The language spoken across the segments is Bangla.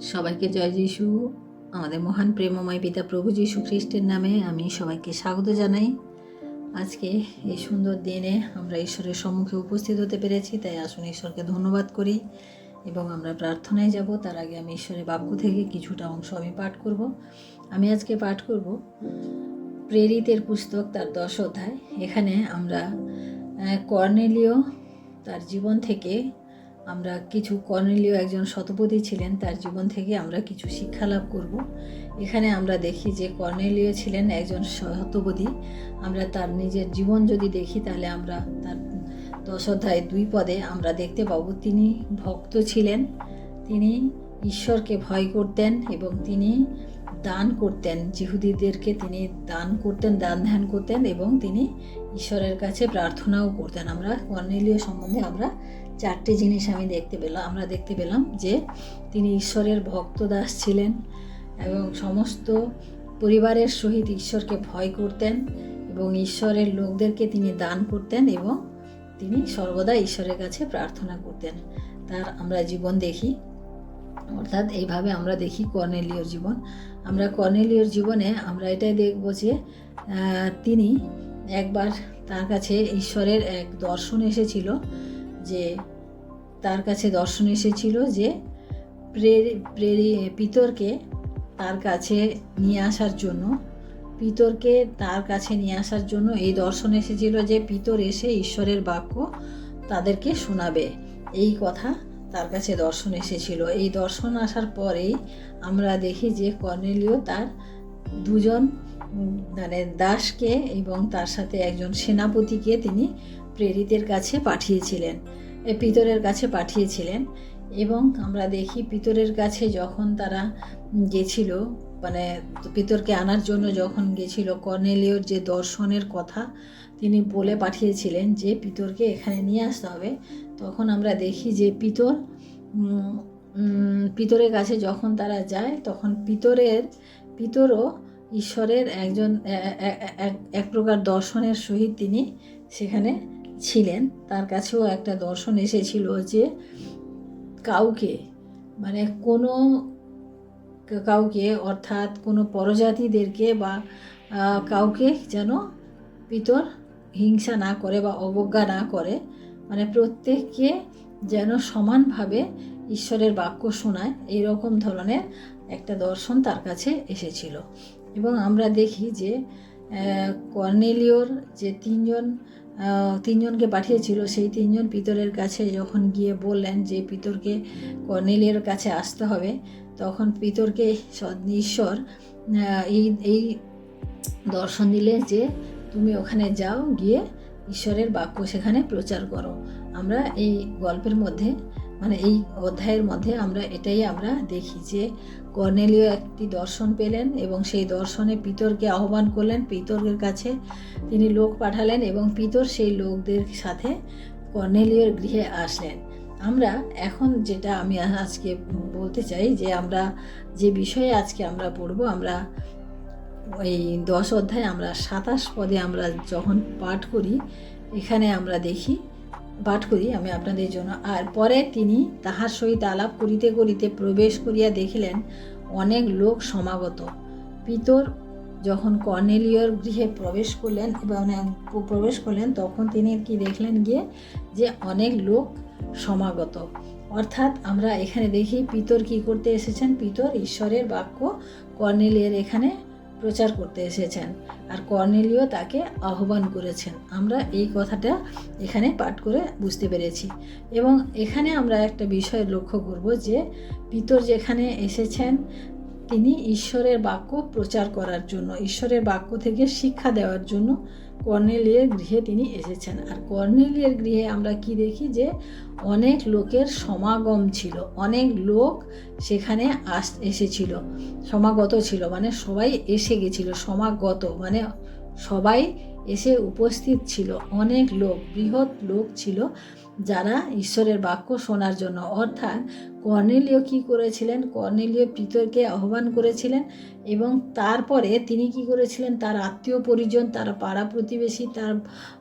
সবাইকে জয় যিশু। আমাদের মহান প্রেমময় পিতা প্রভু যিশু খ্রিস্টের নামে আমি সবাইকে স্বাগত জানাই। আজকে এই সুন্দর দিনে আমরা ঈশ্বরের সম্মুখে উপস্থিত হতে পেরেছি তাই আসুন ঈশ্বরকে ধন্যবাদ করি এবং আমরা প্রার্থনায় যাব। তার আগে আমি ঈশ্বরের বাক্য থেকে কিছুটা অংশ আমি পাঠ করব। আমি আজকে পাঠ করব প্রেরিতের পুস্তক তার দশ অধ্যায়। এখানে আমরা আহ, কর্নেলীয় তার জীবন থেকে আমরা কিছু কর্নেলীয় একজন শতপথী ছিলেন, তার জীবন থেকে আমরা কিছু শিক্ষা লাভ করব। এখানে আমরা দেখি যে কর্নেলীয় ছিলেন একজন শতপথী। আমরা তার নিজের জীবন যদি দেখি, তাহলে আমরা তার দশ অধ্যায় দুই পদে আমরা দেখতে পাবো, তিনি ভক্ত ছিলেন, তিনি ঈশ্বরকে ভয় করতেন এবং তিনি দান করতেন। জিহুদিদেরকে তিনি দান করতেন, দান ধ্যান করতেন এবং তিনি ঈশ্বরের কাছে প্রার্থনাও করতেন। আমরা কর্নেলীয় সম্বন্ধে আমরা চারটে জিনিস আমি দেখতে পেলাম, আমরা দেখতে পেলাম যে তিনি ঈশ্বরের ভক্ত দাস ছিলেন এবং সমস্ত পরিবারের সহিত ঈশ্বরকে ভয় করতেন এবং ঈশ্বরের লোকদেরকে তিনি দান করতেন এবং তিনি সর্বদা ঈশ্বরের কাছে প্রার্থনা করতেন। তার আমরা জীবন দেখি, অর্থাৎ এইভাবে আমরা দেখি কর্নেলিওর জীবন। আমরা কর্নেলিওর জীবনে আমরা এটাই দেখব যে তিনি একবার তার কাছে ঈশ্বরের এক দর্শন এসেছিল। যে তার কাছে দর্শন এসেছিল যে প্রেরি পিতরকে তার কাছে নিয়ে আসার জন্য, পিতরকে তার কাছে নিয়ে আসার জন্য এই দর্শন এসেছিল যে পিতর এসে ঈশ্বরের বাক্য তাদেরকে শোনাবে। এই কথা তার কাছে দর্শন এসেছিল। এই দর্শন আসার পরেই আমরা দেখি যে কর্নেলিও তার দুজন মানে দাসকে এবং তার সাথে একজন সেনাপতিকে তিনি প্রেরিতের কাছে পাঠিয়েছিলেন পিতরের কাছে পাঠিয়েছিলেন এবং আমরা দেখি পিতরের কাছে যখন তারা গেছিল মানে পিতরকে আনার জন্য যখন গেছিল, কর্নেলিওর যে দর্শনের কথা তিনি বলে পাঠিয়েছিলেন যে পিতরকে এখানে নিয়ে আসতে হবে, তখন আমরা দেখি যে পিতর পিতরের কাছে যখন তারা যায়, তখন পিতরের, পিতরও ঈশ্বরের একজন এক প্রকার দর্শনের সহিত তিনি সেখানে ছিলেন। তার কাছেও একটা দর্শন এসেছিল যে কাউকে মানে কোনো কাউকে অর্থাৎ কোনো পরজাতিদেরকে বা কাউকে যেন পিতর হিংসা না করে বা অবজ্ঞা না করে মানে প্রত্যেককে যেন সমানভাবে ঈশ্বরের বাক্য শোনায় এইরকম ধরনের একটা দর্শন তার কাছে এসেছিল। এবং আমরা দেখি যে কর্নেলিওর যে তিনজন তিনজনকে পাঠিয়েছিল। সেই তিনজন পিতরের কাছে যখন গিয়ে বললেন যে পিতরকে কর্নেলিয়ার কাছে আসতে হবে, তখন পিতরকে ঈশ্বর এই এই দর্শন দিলে যে তুমি ওখানে যাও, গিয়ে ঈশ্বরের বাক্য সেখানে প্রচার করো। আমরা এই গল্পের মধ্যে মানে এই অধ্যায়ের মধ্যে আমরা এটাই আমরা দেখি যে কর্নেলীয় একটি দর্শন পেলেন এবং সেই দর্শনে পিতরকে আহ্বান করলেন। পিতরের কাছে তিনি লোক পাঠালেন এবং পিতর সেই লোকদের সাথে কর্নেলীয়র গৃহে আসলেন। আমরা এখন যেটা আমি আজকে বলতে চাই যে আমরা যে বিষয়ে আজকে আমরা পড়ব, আমরা ওই দশ অধ্যায় আমরা সাতাশ পদে আমরা যখন পাঠ করি, এখানে আমরা দেখি পাঠ করি আমি আপনাদের জন্য। আর পরে তিনি তাহার সহিত আলাপ করিতে করিতে প্রবেশ করিয়া দেখিলেন, অনেক লোক সমাগত। পিতর যখন কর্নেলিয়র গৃহে প্রবেশ করলেন এবং প্রবেশ করলেন, তখন তিনি কি দেখলেন গিয়ে? যে অনেক লোক সমাগত। অর্থাৎ আমরা এখানে দেখি পিতর কি করতে এসেছেন? পিতর ঈশ্বরের বাক্য কর্নেলিয়ের এখানে প্রচার করতে এসেছেন। আর কর্নেলিও তাকে আহ্বান করেছেন। আমরা এই কথাটা এখানে পাঠ করে বুঝতে পেরেছি। এবং এখানে আমরা একটা বিষয় লক্ষ্য করব যে পিতর যেখানে এসেছেন তিনি ঈশ্বরের বাক্য প্রচার করার জন্য, ঈশ্বরের বাক্য থেকে শিক্ষা দেওয়ার জন্য কর্নেলিয়ের গৃহে তিনি এসেছেন। আর কর্নেলিয়ের গৃহে আমরা কি দেখি যে, অনেক লোকের সমাগম ছিল। অনেক লোক সেখানে আস, এসেছিল। সমাগত ছিল। মানে সবাই এসে গেছিল, সমাগত। মানে সবাই এসে উপস্থিত ছিল। অনেক লোক, বৃহৎ লোক ছিল। যারা ঈশ্বরের বাক্য শোনার জন্য। অর্থাৎ কর্নেলীয় কি করেছিলেন? কর্নেলীয় পিতরকে আহ্বান করেছিলেন এবং তারপরে তিনি কি করেছিলেন? তার আত্মীয় পরিজন, তার পাড়া প্রতিবেশী, তার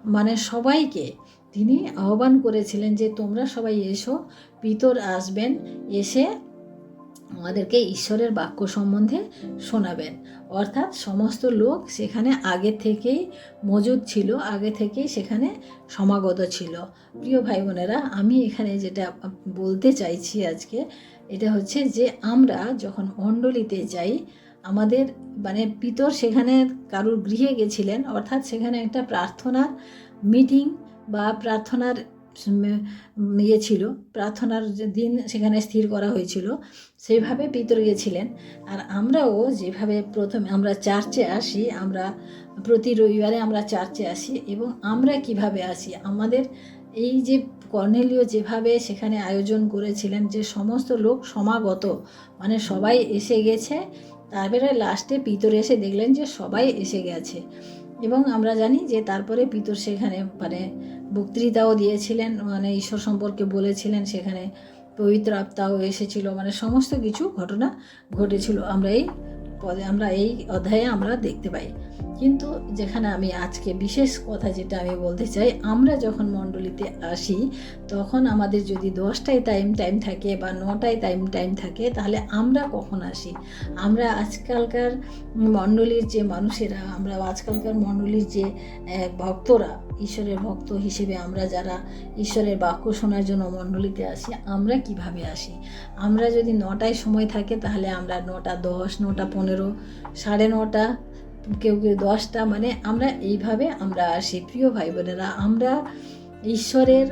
মানে সবাইকে তিনি আহ্বান করেছিলেন যে তোমরা সবাই এসো, পিতর আসবেন, এসে আমাদেরকে ঈশ্বরের বাক্য সম্বন্ধে শোনাবেন। অর্থাৎ সমস্ত লোক সেখানে আগে থেকেই মজুদ ছিল, আগে থেকেই সেখানে সমাগত ছিল। প্রিয় ভাই বোনেরা, আমি এখানে যেটা বলতে চাইছি আজকে, এটা হচ্ছে যে আমরা যখন মণ্ডলীতে যাই, আমাদের মানে পিতর সেখানে কারুর গৃহে গেছিলেন, অর্থাৎ সেখানে একটা প্রার্থনার মিটিং বা প্রার্থনার ইয়ে ছিল, প্রার্থনার যে দিন সেখানে স্থির করা হয়েছিল, সেইভাবে পিতর গেছিলেন আর আমরাও যেভাবে প্রথমে, আমরা চার্চে আসি, আমরা প্রতি রবিবারে আমরা চার্চে আসি এবং আমরা কীভাবে আসি? আমাদের এই যে কর্নেলীয় যেভাবে সেখানে আয়োজন করেছিলেন, যে সমস্ত লোক সমাগত মানে সবাই এসে গেছে, তারপরে লাস্টে পিতর এসে দেখলেন যে সবাই এসে গেছে। এবং আমরা জানি যে তারপরে পিতর সেখানে মানে বক্তৃতাও দিয়েছিলেন মানে ঈশ্বর সম্পর্কে বলেছিলেন, সেখানে পবিত্র আত্মাও এসেছিল মানে সমস্ত কিছু ঘটনা ঘটেছিল। আমরা এই আমরা এই অধ্যায়ে আমরা দেখতে পাই। কিন্তু যেখানে আমি আজকে বিশেষ কথা যেটা আমি বলতে চাই, আমরা যখন মণ্ডলীতে আসি, তখন আমাদের যদি দশটায় টাইম টাইম থাকে বা নটায় টাইম টাইম থাকে, তাহলে আমরা কখন আসি? আমরা আজকালকার মণ্ডলীর যে মানুষেরা, আমরা আজকালকার মণ্ডলীর যে ভক্তরা, ঈশ্বরের ভক্ত হিসেবে আমরা যারা ঈশ্বরের বাক্য শোনার জন্য মণ্ডলীতে আসি, আমরা কীভাবে আসি? আমরা যদি নটায় সময় থাকে, তাহলে আমরা নটা দশ, নটা পনেরো, সাড়ে নটা কেউ কেউ দশটা মানে আমরা এইভাবে আমরা আসি প্রিয় ভাই বোনেরা, আমরা ঈশ্বরের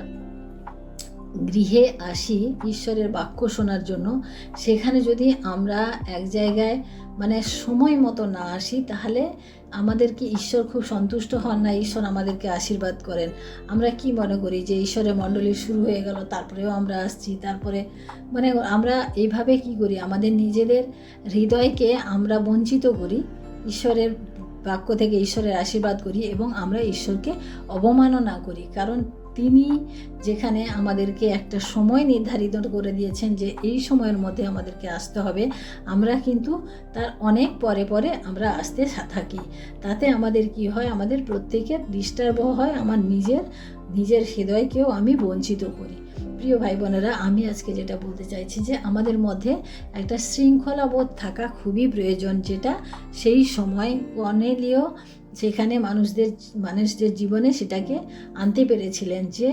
গৃহে আসি, ঈশ্বরের বাক্য শোনার জন্য। সেখানে যদি আমরা এক জায়গায় মানে সময় মতো না আসি, তাহলে আমাদের কি ঈশ্বর খুব সন্তুষ্ট হন না? ঈশ্বর আমাদেরকে আশীর্বাদ করেন। আমরা কি মনে করি যে ঈশ্বরের মণ্ডলী শুরু হয়ে গেল, তারপরেও আমরা আসছি, তারপরে মানে আমরা এইভাবে কি করি? আমাদের নিজেদের হৃদয়কে আমরা বঞ্চিত করি। ঈশ্বরের বাক্য থেকে ঈশ্বরের আশীর্বাদ করি এবং আমরা ঈশ্বরকে অবমাননা করি। কারণ তিনি যেখানে আমাদেরকে একটা সময় নির্ধারিত করে দিয়েছেন যে এই সময়ের মধ্যে আমাদেরকে আসতে হবে, আমরা কিন্তু তার অনেক পরে পরে আমরা আসতে থাকি। তাতে আমাদের কি হয়? আমাদের প্রত্যেকের ডিস্টার্ব হয়, আমার নিজের নিজের হৃদয়কেও আমি বঞ্চিত করি। প্রিয় ভাই বোনেরা আমি আজকে যেটা বলতে চাইছি যে, আমাদের মধ্যে একটা শৃঙ্খলাবোধ থাকা খুবই প্রয়োজন, যেটা সেই সময় অনেলীয় সেখানে মানুষদের মানুষদের জীবনে সেটাকে আনতে পেরেছিলেন যে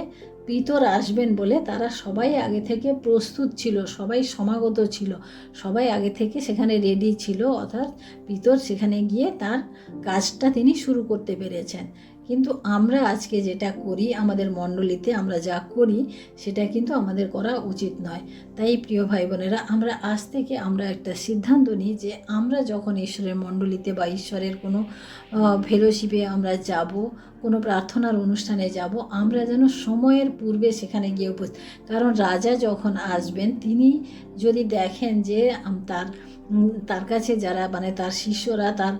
পিতর আসবেন বলে তারা সবাই আগে থেকে প্রস্তুত ছিল, সবাই সমাগত ছিল, সবাই আগে থেকে সেখানে রেডি ছিল, অর্থাৎ পিতর সেখানে গিয়ে তার কাজটা তিনি শুরু করতে পেরেছেন। কিন্তু আমরা আজকে যেটা করি, আমাদের মণ্ডলীতে আমরা যা করি, সেটা কিন্তু আমাদের করা উচিত নয়। তাই প্রিয় ভাই বোনেরা আমরা আজ থেকে আমরা একটা সিদ্ধান্ত নিই যে আমরা যখন ঈশ্বরের মণ্ডলীতে বা ঈশ্বরের কোনো ফেলোশিপে আমরা যাব, কোনো প্রার্থনার অনুষ্ঠানে যাব, আমরা যেন সময়ের পূর্বে সেখানে গিয়ে উপস্থিত। কারণ রাজা যখন আসবেন তিনি যদি দেখেন যে তার তার কাছে যারা মানে তার শিষ্যরা, তার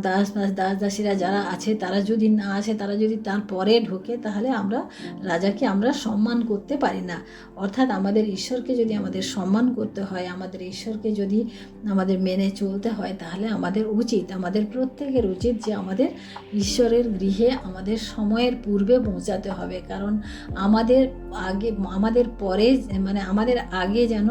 দাস দাস দাস, দাসীরা যারা আছে, তারা যদি না আসে, তারা যদি তার পরে ঢোকে, তাহলে আমরা রাজাকে আমরা সম্মান করতে পারি না। অর্থাৎ আমাদের ঈশ্বরকে যদি আমাদের সম্মান করতে হয়, আমাদের ঈশ্বরকে যদি আমাদের মেনে চলতে হয়, তাহলে আমাদের উচিত, আমাদের প্রত্যেকের উচিত যে আমাদের ঈশ্বরের গৃহে আমাদের সময়ের পূর্বে পৌঁছাতে হবে। কারণ আমাদের আগে, আমাদের পরে মানে আমাদের আগে যেন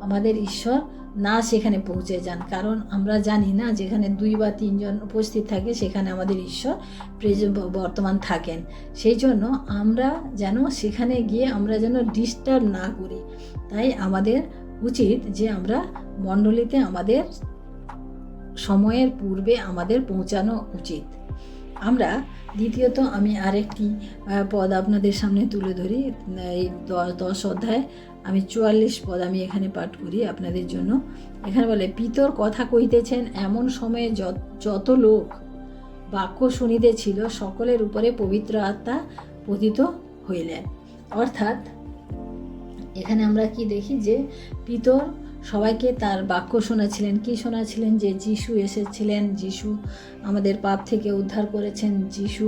আমাদের ঈশ্বর না সেখানে পৌঁছে যান। কারণ আমরা জানি না যেখানে দুই বা তিনজন উপস্থিত থাকে, সেখানে আমাদের ঈশ্বর প্রেজে, বর্তমান থাকেন। সেই জন্য আমরা যেন সেখানে গিয়ে আমরা যেন ডিস্টার্ব না করি। তাই আমাদের উচিত যে আমরা মণ্ডলীতে আমাদের সময়ের পূর্বে আমাদের পৌঁছানো উচিত। আমরা দ্বিতীয়ত আমি আরেকটি পদ আপনাদের সামনে তুলে ধরি, এই দশ অধ্যায় আমি চুয়াল্লিশ পদ আমি এখানে পাঠ করি আপনাদের জন্য। এখানে বলে, পিতর কথা কইতেছেন এমন সময়ে যত লোক বাক্য শুনিতেছিল, সকলের উপরে পবিত্র আত্মা পতিত হইলেন। অর্থাৎ, এখানে আমরা কি দেখি যে, পিতর সবাইকে তার বাক্য শোনাছিলেন। কি শোনাছিলেন? যে যিশু এসেছিলেন, যিশু আমাদের পাপ থেকে উদ্ধার করেছেন, যিশু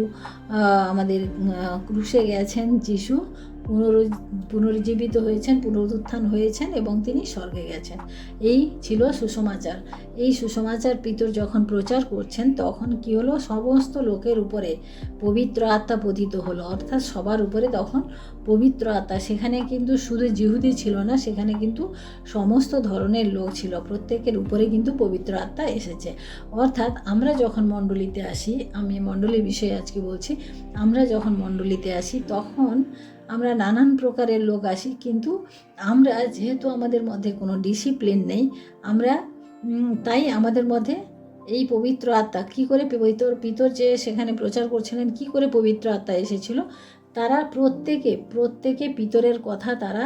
আমাদের ক্রুশে গেছেন, যিশু পুনরু- পুনরুজ্জীবিত হয়েছেন, পুনরুত্থান হয়েছেন এবং তিনি স্বর্গে গেছেন। এই ছিল সুসমাচার। এই সুসমাচার পিতর যখন প্রচার করছেন, তখন কি হলো? সমস্ত লোকের উপরে পবিত্র আত্মা পতিত হলো। অর্থাৎ সবার উপরে তখন পবিত্র আত্মা। সেখানে কিন্তু শুধু জিহুদি ছিল না, সেখানে কিন্তু সমস্ত ধরনের লোক ছিল। প্রত্যেকের উপরে কিন্তু পবিত্র আত্মা এসেছে। অর্থাৎ আমরা যখন মণ্ডলীতে আসি, আমি মণ্ডলী বিষয়ে আজকে বলছি, আমরা যখন মণ্ডলীতে আসি, তখন আমরা নানান প্রকারের লোক আসি, কিন্তু আমরা যেহেতু আমাদের মধ্যে কোনো ডিসিপ্লিন নেই, আমরা তাই আমাদের মধ্যে এই পবিত্র আত্মা, কি করে পিতর পিতর যে সেখানে প্রচার করছিলেন, কি করে পবিত্র আত্মা এসেছিল? তারা প্রত্যেকে প্রত্যেকে পিতরের কথা তারা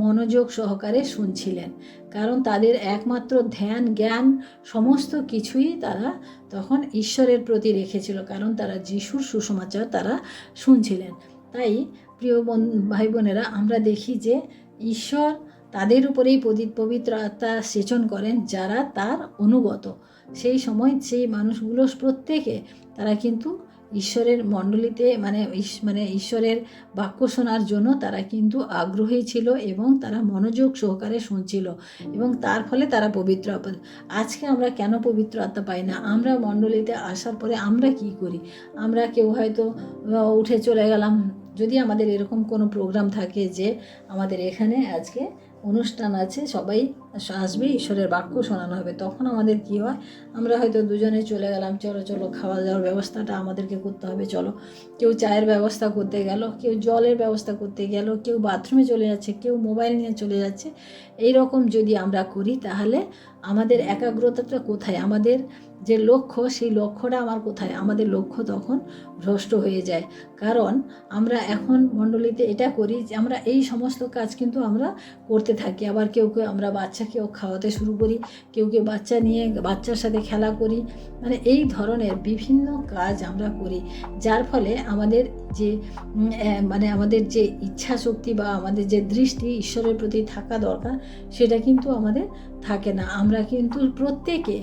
মনোযোগ সহকারে শুনছিলেন। কারণ তাদের একমাত্র ধ্যান, জ্ঞান সমস্ত কিছুই তারা তখন ঈশ্বরের প্রতি রেখেছিল, কারণ তারা যিশুর সুসমাচার তারা শুনছিলেন। তাই প্রিয় বোন, ভাই বোনেরা, আমরা দেখি যে ঈশ্বর তাদের উপরেই পবিত্র আত্মা সেচন করেন যারা তার অনুগত। সেই সময় সেই মানুষগুলো প্রত্যেকে, তারা কিন্তু ঈশ্বরের মণ্ডলীতে মানে মানে ঈশ্বরের বাক্য শোনার জন্য তারা কিন্তু আগ্রহী ছিল এবং তারা মনোযোগ সহকারে শুনছিল এবং তার ফলে তারা পবিত্র আজকে আমরা কেন পবিত্র আত্মা পাই না? আমরা মণ্ডলীতে আসার পরে আমরা কি করি? আমরা কেউ হয়তো উঠে চলে গেলাম যদি আমাদের এরকম কোনো প্রোগ্রাম থাকে যে আমাদের এখানে আজকে অনুষ্ঠান আছে, সবাই আসবে, ঈশ্বরের বাক্য শোনানো হবে, তখন আমাদের কি হয়? আমরা হয়তো দুজনে চলে গেলাম, চলো চলো, খাওয়া দাওয়ার ব্যবস্থাটা আমাদেরকে করতে হবে, চলো। কেউ চায়ের ব্যবস্থা করতে গেল, কেউ জলের ব্যবস্থা করতে গেল, কেউ বাথরুমে চলে যাচ্ছে, কেউ মোবাইল নিয়ে চলে যাচ্ছে। এই রকম যদি আমরা করি, তাহলে আমাদের একাগ্রতাটা কোথায়? আমাদের যে লক্ষ্য সেই লক্ষ্যটা আমার কোথায়? আমাদের লক্ষ্য তখন ভ্রষ্ট হয়ে যায়। কারণ আমরা এখন মণ্ডলীতে এটা করি যে আমরা এই সমস্ত কাজ কিন্তু আমরা করতে থাকি। আবার কেউ কেউ আমরা বাচ্চাকেও খাওয়াতে শুরু করি কেউ কেউ বাচ্চা নিয়ে বাচ্চার সাথে খেলা করি। মানে এই ধরনের বিভিন্ন কাজ আমরা করি। যার ফলে আমাদের যে মানে আমাদের যে ইচ্ছা শক্তি বা আমাদের যে দৃষ্টি ঈশ্বরের প্রতি থাকা দরকার সেটা কিন্তু আমাদের থাকে না। আমরা কিন্তু প্রত্যেকে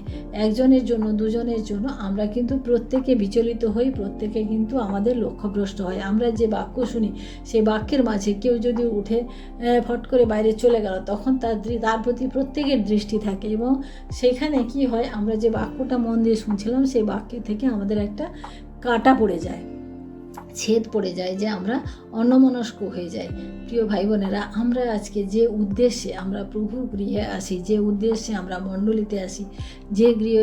একজনের জন্য, দুজনের জন্য আমরা কিন্তু প্রত্যেকে বিচলিত হই, প্রত্যেকে কিন্তু আমাদের লক্ষ্যভ্রষ্ট হয়। আমরা যে বাক্য শুনি সেই বাক্যের মাঝে কেউ যদি উঠে ফট করে বাইরে চলে গেল, তখন তার তার প্রতি প্রত্যেকের দৃষ্টি থাকে এবং সেখানে কি হয়, আমরা যে বাক্যটা মন দিয়ে শুনছিলাম, সেই বাক্যের থেকে আমাদের একটা কাটা পড়ে যায়। ছেদ পড়ে যায় যে আমরা অন্যমনস্ক হয়ে যাই। প্রিয় ভাই বোনেরা আমরা আজকে যে উদ্দেশ্যে আমরা প্রভু গৃহে আসি, যে উদ্দেশ্যে আমরা মণ্ডলীতে আসি যে গৃহ,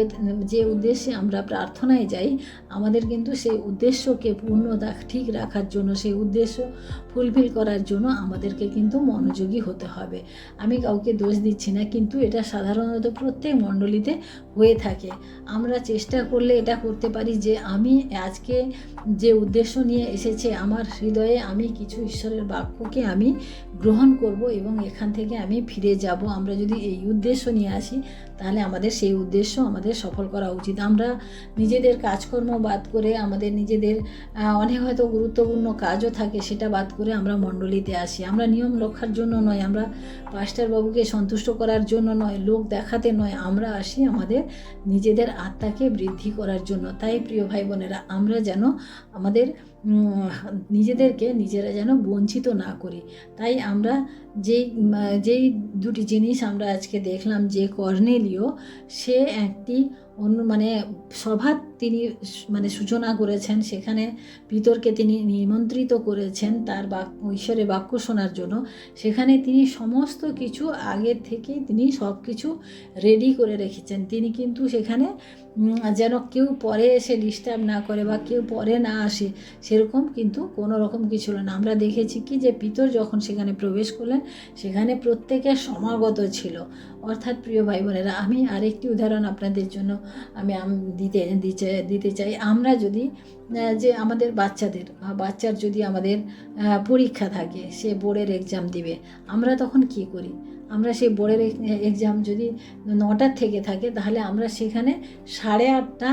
যে উদ্দেশ্যে আমরা প্রার্থনায় যাই, আমাদের কিন্তু সেই উদ্দেশ্যকে পূর্ণ ঠিক রাখার জন্য, সেই উদ্দেশ্য ফুলফিল করার জন্য আমাদেরকে কিন্তু মনোযোগী হতে হবে। আমি কাউকে দোষ দিচ্ছি না, কিন্তু এটা সাধারণত প্রত্যেক মণ্ডলীতে হয়ে থাকে। আমরা চেষ্টা করলে এটা করতে পারি যে, আমি আজকে যে উদ্দেশ্য নিয়ে এসেছে, আমার হৃদয়ে আমি কিছু ঈশ্বরের বাক্যকে আমি গ্রহণ করব এবং এখান থেকে আমি ফিরে যাব। আমরা যদি এই উদ্দেশ্য নিয়ে আসি, তাহলে আমাদের সেই উদ্দেশ্য আমাদের সফল করা উচিত। আমরা নিজেদের কাজকর্ম বাদ করে আমাদের নিজেদের অনেক হয়তো গুরুত্বপূর্ণ কাজও থাকে সেটা বাদ করে আমরা মণ্ডলীতে আসি। আমরা নিয়ম রক্ষার জন্য নয়, আমরা পাস্টার বাবুকে সন্তুষ্ট করার জন্য নয়, লোক দেখাতে নয়, আমরা আসি আমাদের নিজেদের আত্মাকে বৃদ্ধি করার জন্য। তাই প্রিয় ভাই বোনেরা, আমরা যেন আমাদের নিজেদেরকে নিজেরা যেন বঞ্চিত না করি। তাই আমরা যেই যেই দুটি জিনিস আমরা আজকে দেখলাম যে কর্নেলিও সে একটি অন্য মানে সভা তিনি মানে সূচনা করেছেন, সেখানে পিতরকে তিনি নিমন্ত্রিত করেছেন তার বাক্য ঈশ্বরের বাক্য শোনার জন্য। সেখানে তিনি সমস্ত কিছু আগের থেকেই তিনি সব কিছু রেডি করে রেখেছেন। তিনি কিন্তু সেখানে যেন কেউ পরে এসে ডিস্টার্ব না করে বা কেউ পরে না আসে, সেরকম কিন্তু কোনো রকম কিছু না। আমরা দেখেছি কি যে পিতর যখন সেখানে প্রবেশ করলেন, সেখানে প্রত্যেকের সমাগত ছিল। অর্থাৎ প্রিয় ভাই বোনেরা, আমি আরেকটি উদাহরণ আপনাদের জন্য আমি দিতে দিতে দিতে চাই। আমরা যদি যে আমাদের বাচ্চাদের বাচ্চার যদি আমাদের পরীক্ষা থাকে, সে বোর্ডের এক্সাম দিবে, আমরা তখন কি করি? আমরা সেই বোর্ডের এক্সাম যদি নটার থেকে থাকে, তাহলে আমরা সেখানে সাড়ে আটটা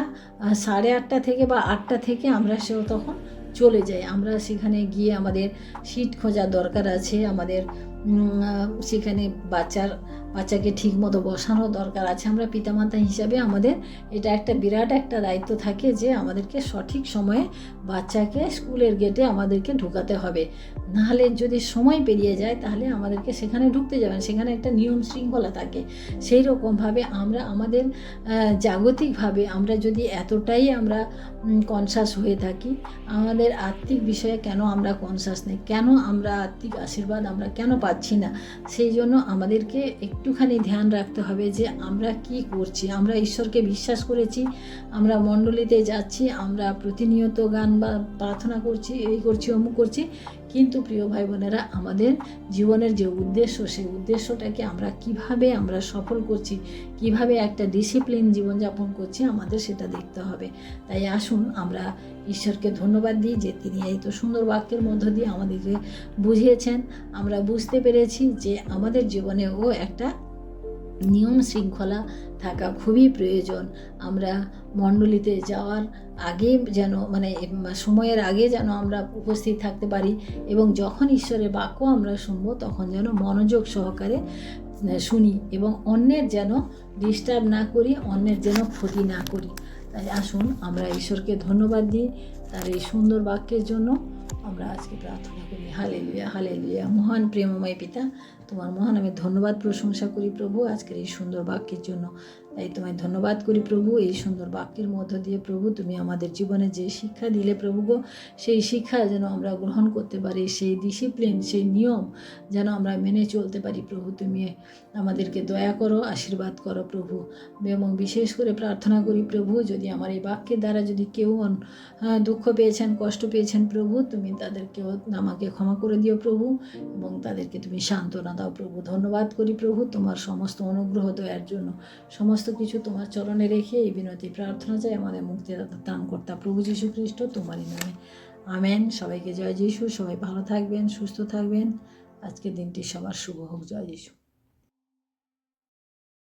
সাড়ে আটটা থেকে বা আটটা থেকে আমরা সেও তখন চলে যাই। আমরা সেখানে গিয়ে আমাদের সিট খোঁজার দরকার আছে, আমাদের সেখানে বাচ্চার বাচ্চাকে ঠিক মতো বসানো দরকার আছে। আমরা পিতামাতা হিসাবে আমাদের এটা একটা বিরাট একটা দায়িত্ব থাকে যে আমাদেরকে সঠিক সময়ে বাচ্চাকে স্কুলের গেটে আমাদেরকে ঢুকাতে হবে। নাহলে যদি সময় পেরিয়ে যায়, তাহলে আমাদেরকে সেখানে ঢুকতে যাবেন সেখানে একটা নিয়ম শৃঙ্খলা থাকে। সেই রকমভাবে আমরা আমাদের জাগতিকভাবে আমরা যদি এতটাই আমরা কনসাস হয়ে থাকি, আমাদের আত্মিক বিষয়ে কেন আমরা কনসাস নেই? কেন আমরা আত্মিক আশীর্বাদ আমরা কেন পাচ্ছি না? সেই জন্য আমাদেরকে একটুখানি ধ্যান রাখতে হবে যে আমরা কি করছি, আমরা ঈশ্বরকে বিশ্বাস করেছি, আমরা মণ্ডলীতে যাচ্ছি, আমরা প্রতিনিয়ত গান বা প্রার্থনা করছি, এই করছি, অমুক করছি কিন্তু প্রিয় ভাই বোনেরা আমাদের জীবনের যে উদ্দেশ্য, সেই উদ্দেশ্যটাকে আমরা কীভাবে আমরা সফল করছি, কীভাবে একটা ডিসিপ্লিন জীবনযাপন করছি, আমাদের সেটা দেখতে হবে। তাই আসুন, আমরা ঈশ্বরকে ধন্যবাদ দিই যে তিনি এই তো সুন্দর বাক্যের মধ্য দিয়ে আমাদেরকে বুঝিয়েছেন। আমরা বুঝতে পেরেছি যে আমাদের জীবনেও একটা নিয়ম শৃঙ্খলা থাকা খুবই প্রয়োজন। আমরা মণ্ডলীতে যাওয়ার আগে যেন মানে সময়ের আগে যেন আমরা উপস্থিত থাকতে পারি এবং যখন ঈশ্বরের বাক্য আমরা শুনব তখন যেন মনোযোগ সহকারে শুনি এবং অন্যের যেন ডিস্টার্ব না করি, অন্যের যেন ক্ষতি না করি। তাই আসুন আমরা ঈশ্বরকে ধন্যবাদ দিই তার এই সুন্দর বাক্যের জন্য। আমরা আজকে প্রার্থনা করি হালে লুয়া হালে লুয়া মহান প্রেমময় পিতা, তোমার মহান আমি ধন্যবাদ প্রশংসা করি প্রভু আজকের এই সুন্দর বাক্যের জন্য। তাই তোমায় ধন্যবাদ করি প্রভু। এই সুন্দর বাক্যের মধ্য দিয়ে প্রভু, তুমি আমাদের জীবনে যে শিক্ষা দিলে প্রভু গো, সেই শিক্ষা যেন আমরা গ্রহণ করতে পারি, সেই ডিসিপ্লিন সেই নিয়ম যেন আমরা মেনে চলতে পারি প্রভু। তুমি আমাদেরকে দয়া করো, আশীর্বাদ করো প্রভু। এবং বিশেষ করে প্রার্থনা করি প্রভু, যদি আমার এই বাক্যের দ্বারা যদি কেউ দুঃখ পেয়েছেন, কষ্ট পেয়েছেন প্রভু, তুমি তাদেরকেও আমাকে ক্ষমা করে দিও প্রভু এবং তাদেরকে তুমি সান্ত্বনা দাও প্রভু। ধন্যবাদ করি প্রভু তোমার সমস্ত অনুগ্রহ, দয়ার জন্য। সমস্ত কিছু তোমার চরণে রেখে এই বিনতি প্রার্থনা চাই আমাদের মুক্তিদাতা দান কর্তা প্রভু যীশু খ্রিস্ট তোমারই নামে। আমেন। সবাইকে জয় যীশু। সবাই ভালো থাকবেন, সুস্থ থাকবেন। আজকের দিনটি সবার শুভ হোক। জয় যিশু।